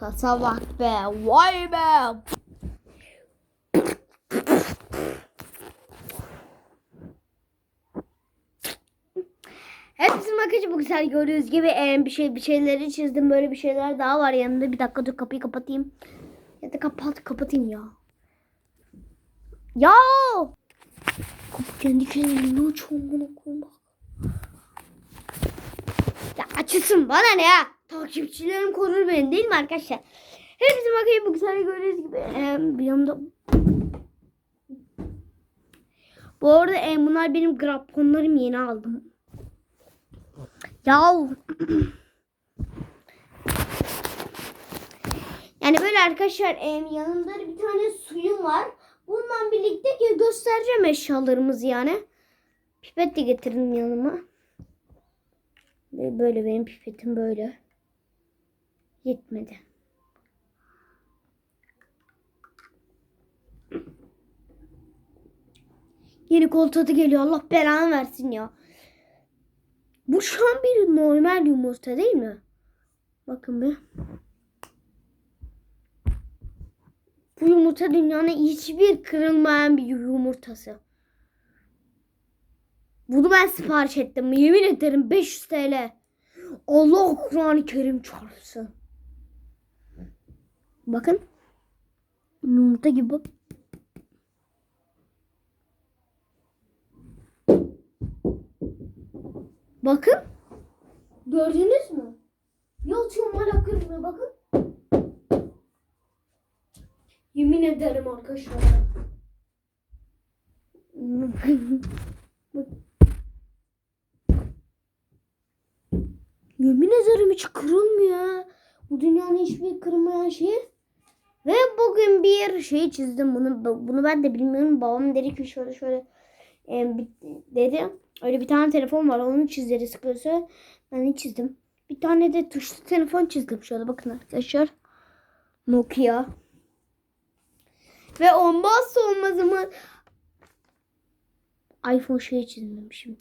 Kasa bak be. Vay be. Hepsi makacı bu güzel gördüğünüz gibi em, bir şey bir şeyleri çizdim böyle bir şeyler daha var yanında bir dakika dur kapıyı kapatayım ya da kapat kapatayım ya ya kendi kendine açıyorum bunu koymak ya açılsın bana ne ya takipçilerim korur beni değil mi arkadaşlar hepsi makacı bu güzel gördüğünüz gibi bir yanımda bu arada em, bunlar benim graponlarım yeni aldım ya yani böyle arkadaşlar em, yanımda bir tane suyum var. Bundan birlikte gö- göstereceğim eşyalarımızı yani. Pipet de getirdim yanıma. Böyle benim pipetim böyle. Yetmedi. Yeni kol tadı geliyor. Allah belanı versin ya. Bu şu an bir normal yumurta değil mi? Bakın bir. Bu yumurta dünyanın hiçbir kırılmayan bir yumurtası. Bunu ben sipariş ettim. Yemin ederim 500 TL. Allah Kur'an-ı Kerim çarpsın. Bakın. Yumurta gibi. Bakın. Gördünüz mü? Yalçın hala kırmıyor bakın. Yemin ederim arkadaşlar. Yemin ederim hiç kırılmıyor. Bu dünyanın hiçbir kırılmayan şeyi. Ve bugün bir şey çizdim. Bunu bunu ben de bilmiyorum. Babam dedi ki şöyle şöyle e, dedi. Öyle bir tane telefon var. Onu çizleri sıkıyorsa ben de çizdim. Bir tane de tuşlu telefon çizdim. Şöyle bakın arkadaşlar. Nokia. Ve olmazsa olmazımı iPhone şey çizmemişim.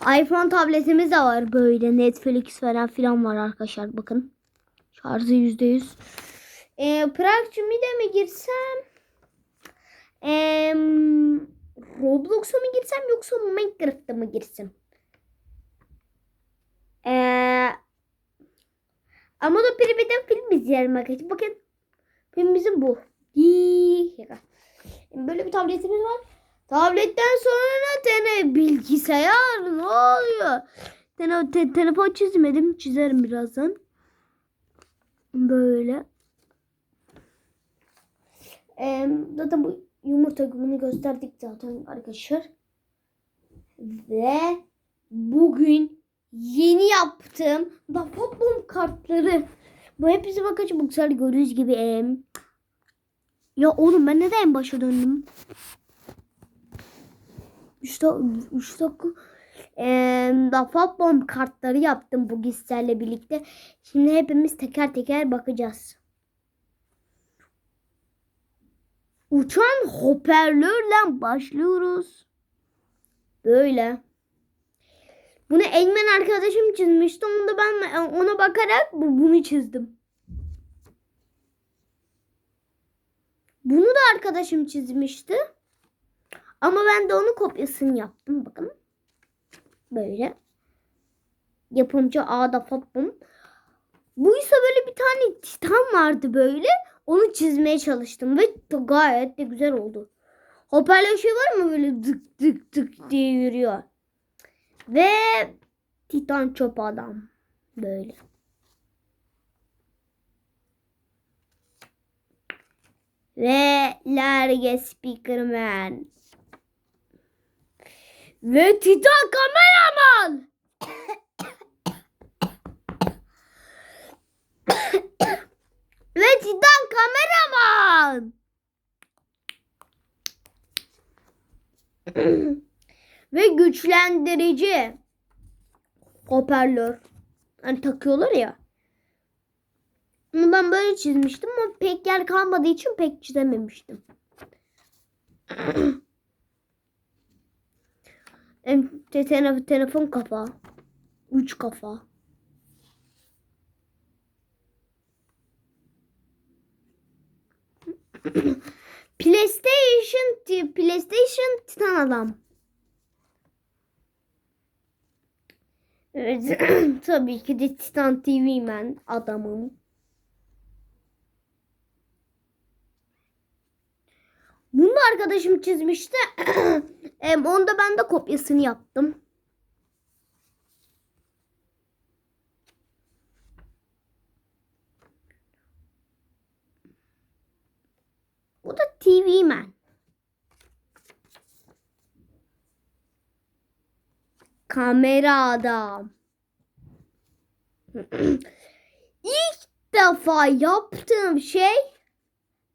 iPhone tabletimiz de var böyle Netflix falan filan var arkadaşlar bakın. Şarjı yüzde yüz. Ee, Prag'cı de mi girsem? Ee, Roblox'a mı girsem yoksa Minecraft'a mı girsem? Ee, ama da de film izleyelim arkadaşlar. Bakın filmimizin bu. Böyle bir tabletimiz var. Tabletten sonra tene bilgisayar ne oluyor? Tene, te- telefon çizmedim. Çizerim birazdan. Böyle. Ee, zaten bu yumurta bunu gösterdik zaten arkadaşlar. Ve bugün yeni yaptığım Dafabum kartları. Bu hepsi bakacak bu güzel gördüğünüz gibi. Ya oğlum ben neden en başa döndüm? 3 3 dakika Dafabum kartları yaptım bu gizlerle birlikte. Şimdi hepimiz teker teker bakacağız. Uçan hoparlörle başlıyoruz. Böyle. Bunu Engmen arkadaşım çizmişti. Onu da ben ona bakarak bu- bunu çizdim. Bunu da arkadaşım çizmişti. Ama ben de onun kopyasını yaptım. Bakın. Böyle. Yapımcı Ağda Fatbum. Bu ise böyle bir tane titan vardı böyle. Onu çizmeye çalıştım ve gayet de güzel oldu. Hoparlör şey var mı böyle dık dık dık diye yürüyor. Ve Titan çöp adam. Böyle. Ve Large Speakerman. Ve Titan kameraman. Ve Titan kameraman. Ve güçlendirici hoparlör. Hani takıyorlar ya. Bunu ben böyle çizmiştim ama pek yer kalmadığı için pek çizememiştim. Hem telefon, telefon kafa. Üç kafa. PlayStation PlayStation Titan Adam. Evet, tabii ki de Titan TV ben adamım. Bunu arkadaşım çizmişti. Em, Onda ben de kopyasını yaptım. Bu da TV Man. Kamera adam. İlk defa yaptığım şey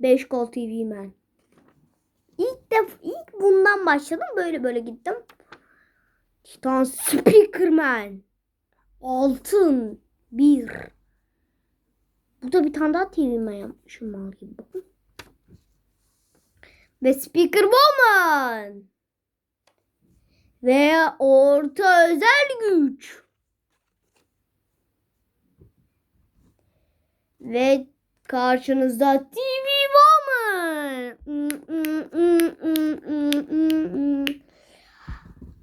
5 Gol TV Man. İlk defa ilk bundan başladım böyle böyle gittim. Titan Speakerman. Altın bir. Burada bir tane daha TV Man yapmışım mal gibi bakın. Ve Speaker Woman. Ve orta özel güç. Ve karşınızda TV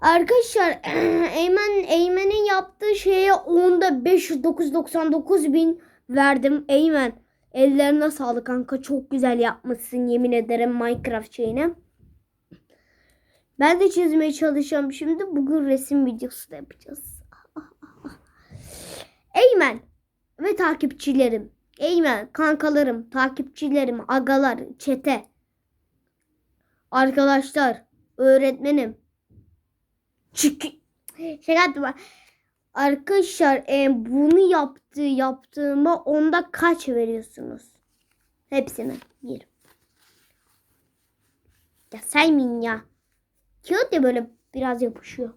Arkadaşlar Eymen Eymen'in yaptığı şeye onda 599 bin verdim. Eymen ellerine sağlık kanka çok güzel yapmışsın yemin ederim Minecraft şeyini. Ben de çizmeye çalışacağım şimdi. Bugün resim videosu da yapacağız. Eymen ve takipçilerim. Eymen, kankalarım, takipçilerim, agalar, çete. Arkadaşlar, öğretmenim. Çünkü şaka yaptım. Arkadaşlar e, bunu yaptı yaptığıma onda kaç veriyorsunuz? Hepsine. Bir. Ya saymayın ya. Kağıt ya böyle biraz yapışıyor.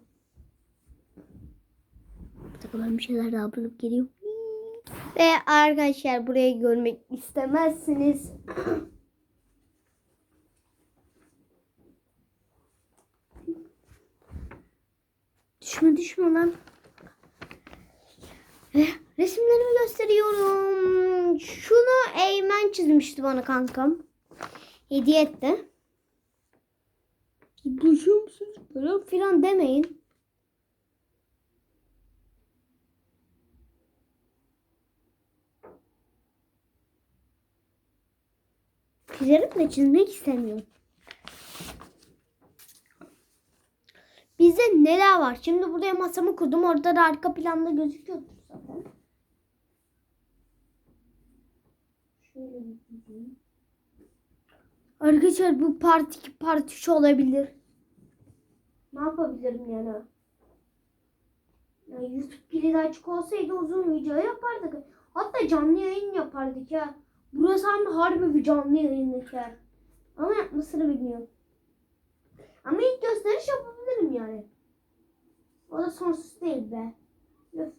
Takılan bir şeyler daha bulup geliyor. Ve arkadaşlar burayı görmek istemezsiniz. düşme düşme lan. Ve resimlerimi gösteriyorum. Şunu Eymen çizmişti bana kankam. Hediye etti. Boşuyor musunuz? Falan filan demeyin. Çizerim de çizmek istemiyorum. Bizde neler var? Şimdi buraya masamı kurdum. Orada da arka planda gözüküyor zaten. Şöyle bir. Arkadaşlar bu part 2 part 3 olabilir. Ne yapabilirim yani? Ya YouTube kilidi açık olsaydı uzun video yapardık. Hatta canlı yayın yapardık ya. Burası hem harbi bir canlı yayınlık yer. Ama yapmasını bilmiyorum. Ama ilk gösteriş yapabilirim yani. O da sonsuz değil be. Öf.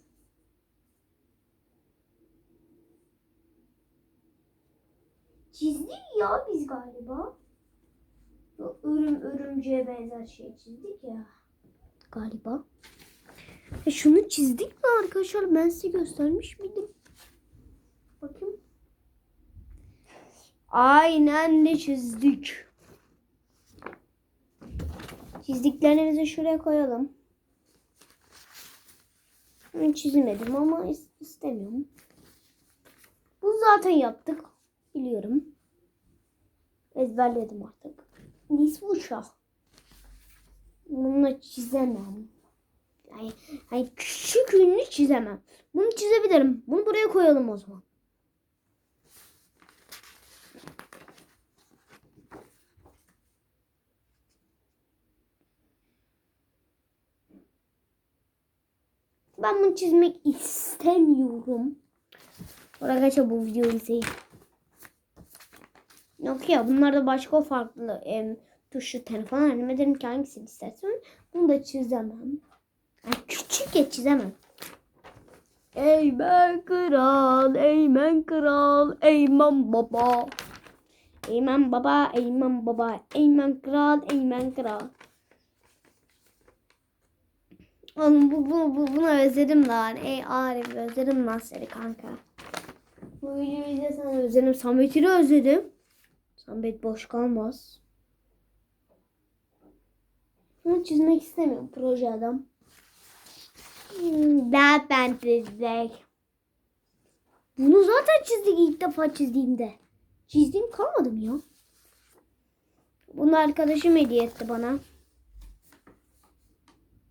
Çizdik ya biz galiba. Yok, Örüm, örümceğe benzer şey çizdik ya. Galiba. E şunu çizdik mi arkadaşlar? Ben size göstermiş miydim? Bakayım. Aynen de çizdik. Çizdiklerimizi şuraya koyalım. Çizmedim ama is- istemiyorum. Bu zaten yaptık. Biliyorum. Ezberledim artık. Nisvuşa. Bununla çizemem. Yani, yani küçük ünlü çizemem. Bunu çizebilirim. Bunu buraya koyalım o zaman. Ben bunu çizmek istemiyorum. Arkadaşlar bu videoyu izleyin. Yok ya bunlar da başka farklı em, tuşlu telefon halim ederim ki hangisini istersen. Bunu da çizemem. Yani küçük ya çizemem. Eymen kral, Eymen kral, Eymen baba. Eymen baba, Eymen baba, Eymen kral, Eymen kral. Oğlum bu, bu, bu, bunu özledim lan. Ey Arif özledim lan seni kanka. Bu videoyu izlesen özledim. Samet'i de özledim. Ahmet boş kalmaz. Bunu çizmek istemiyorum proje adam. Daha ben çizecek. Bunu zaten çizdik ilk defa çizdiğimde. Çizdiğim kalmadı mı ya? Bunu arkadaşım hediye etti bana.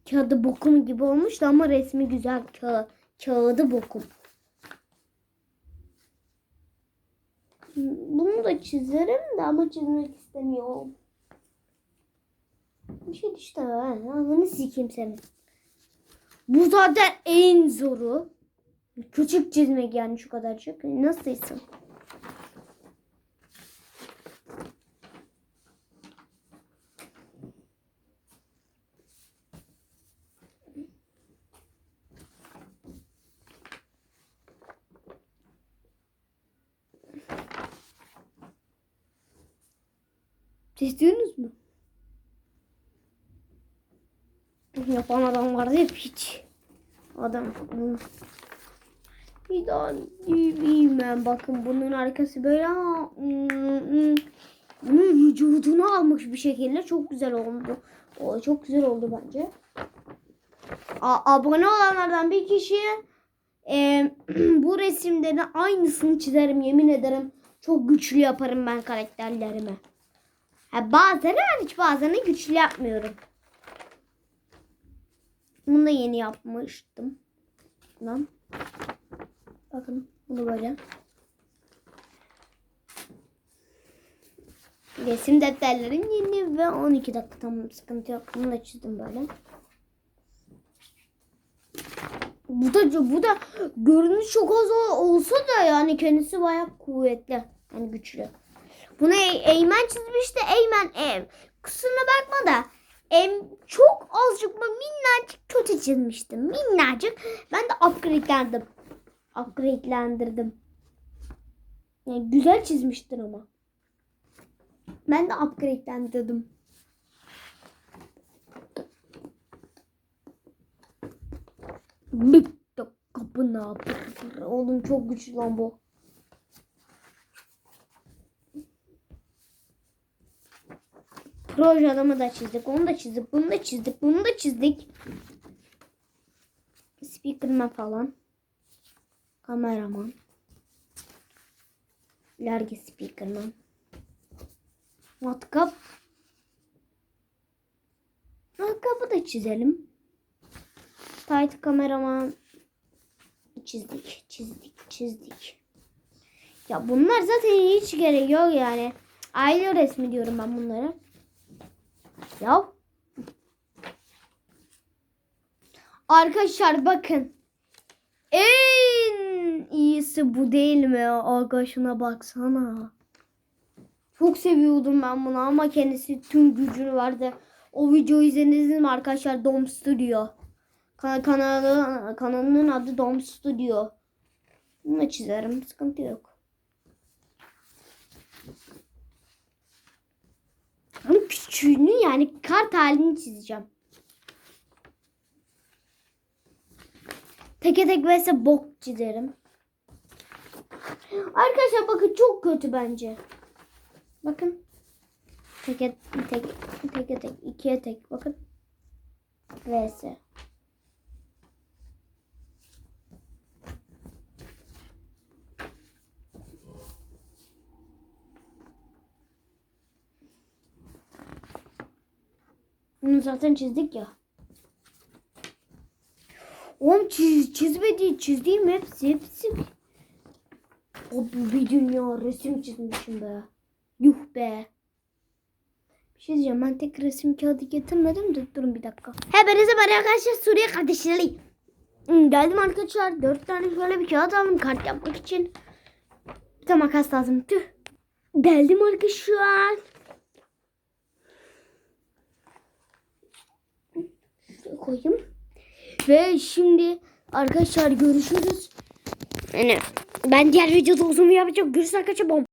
Kağıdı bokum gibi olmuştu ama resmi güzel. Ka kağıdı bokum. Bunu da çizerim de ama çizmek istemiyorum. Bir şey işte ben. Ananı sikeyim senin. Bu zaten en zoru. Küçük çizmek yani şu kadarcık. Nasılsın? İstiyorsunuz mu? Yapan adam vardı hep hiç. Adam. Bir daha bilmem. Bakın bunun arkası böyle ama hmm, hmm. bunun vücudunu almış bir şekilde çok güzel oldu. O çok güzel oldu bence. A- abone olanlardan bir kişiye e, bu resimlerin aynısını çizerim yemin ederim. Çok güçlü yaparım ben karakterlerimi. Ha, bazen hariç de güçlü yapmıyorum. Bunu da yeni yapmıştım. Lan. Bakın bunu böyle. Resim defterlerim yeni ve 12 dakika tamam sıkıntı yok. Bunu da çizdim böyle. Bu da bu da görünüş çok az ol- olsa da yani kendisi bayağı kuvvetli. Yani güçlü. Bunu E- Eymen çizmişti. Eymen e, kusuruna bakma da em, çok azıcık mı minnacık kötü çizmiştim. Minnacık. Ben de upgrade'lendim. Upgrade'lendirdim. Yani güzel çizmiştir ama. Ben de upgrade'lendirdim. Bir de kapı ne yapıyor? Oğlum çok güçlü lan bu. Proje adamı da çizdik. Onu da çizdik. Bunu da çizdik. Bunu da çizdik. Speakerman falan. Kameraman. Large speakerman. Matkap. Matkapı da çizelim. Tight kameraman. Çizdik. Çizdik. Çizdik. Ya bunlar zaten hiç gerek yok yani. Aile resmi diyorum ben bunlara. Ya. Arkadaşlar bakın. En iyisi bu değil mi? Aga şuna baksana. Çok seviyordum ben bunu ama kendisi tüm gücünü verdi. O videoyu izlediniz mi arkadaşlar? Dom Studio. Kan kanalı, kanalının adı Dom Studio. Bunu çizerim. Sıkıntı yok. Ama küçüğünü yani kart halini çizeceğim. Teke tek vs bok çizerim. Arkadaşlar bakın çok kötü bence. Bakın. Teke tek teke tek ikiye tek bakın. Vs. Bunu zaten çizdik ya. Oğlum çiz, çizmedi, çizdiğim hepsi hepsi. O bir dünya resim çizmişim be. Yuh be. Bir şey diyeceğim ben tek resim kağıdı getirmedim de durun bir dakika. Hepinize merhaba arkadaşlar Suriye kardeşleri. Hmm, Geldim arkadaşlar. Dört tane şöyle bir kağıt aldım kart yapmak için. Bir de makas lazım. Tüh. Geldim arkadaşlar. Koyayım. Ve şimdi arkadaşlar görüşürüz. Yani ben diğer videoda uzun yapacağım. Görüşürüz arkadaşlar.